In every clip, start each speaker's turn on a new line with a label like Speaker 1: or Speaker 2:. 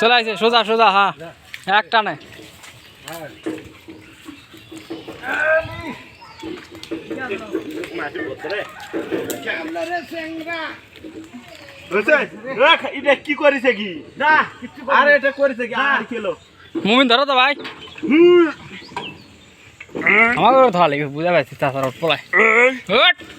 Speaker 1: চলে সোজা সোজা হ্যাঁ একটা নাই
Speaker 2: কি করেছে কি আরে এটা করেছে কি? আর খেলো
Speaker 1: মুমিন ধরো তো ভাই। ধরা লাগবে বুঝা পাইছি তাছাড়া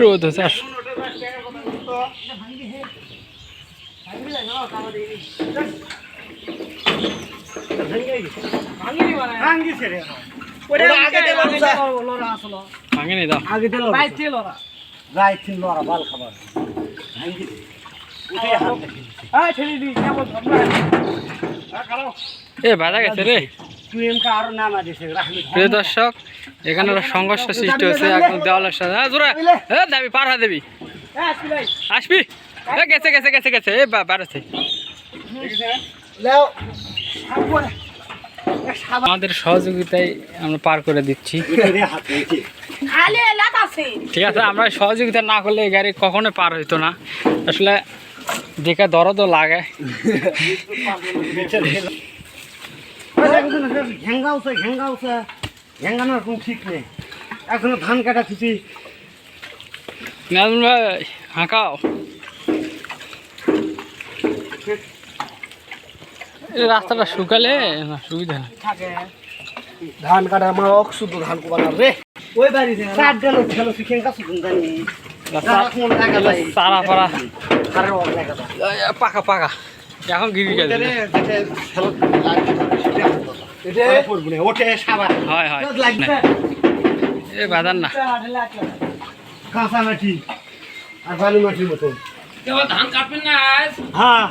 Speaker 1: রোদ হচ্ছে
Speaker 2: আস
Speaker 3: আগে দিল
Speaker 2: বাইতে লড়া বাইতে লড়া বাল খাবার ভাঙ্গি
Speaker 1: এ বাধা গেছে রে। প্রিয় দর্শক এখানে একটা সংঘর্ষ সৃষ্টি হয়েছে দেওয়ালের সাথে হ্যাঁ জোরে। এ দেবি পার হয়ে দেবি। আসবি? গেছে গেছে গেছে গেছে। এ বাড়াচ্ছে। আমাদের সহযোগিতায় আমরা পার করে দিচ্ছি। ঠিক আছে আমরা সহযোগিতা না করলে এই গাড়ি কখনো পার হইতো না। আসলে দেখে দরদও লাগে।
Speaker 2: ঘেঙ্গাউছে ঘেঙ্গাউছে। ঘেঙ্গানোর কোনো ঠিক নেই। এখনও ধান কাটা খুশি
Speaker 1: নাজমুল ভাই হাঁকাও। রাস্তাটা শুকালে না সুবিধা না
Speaker 2: ধান কাটা আমার শুধু ধান কোবানোর রে। ওই বাড়ি চার কাছে জানি
Speaker 1: সারা
Speaker 2: ফারা
Speaker 1: পাকা পাকা। এখন গিরি গেছে
Speaker 2: এটা না ওঠে সাবান।
Speaker 1: হয় হয়। এ বাদান না।
Speaker 2: কাঁচা মাটি আর বালু মাটির মতো
Speaker 1: ধান কাটবেন না
Speaker 2: হ্যাঁ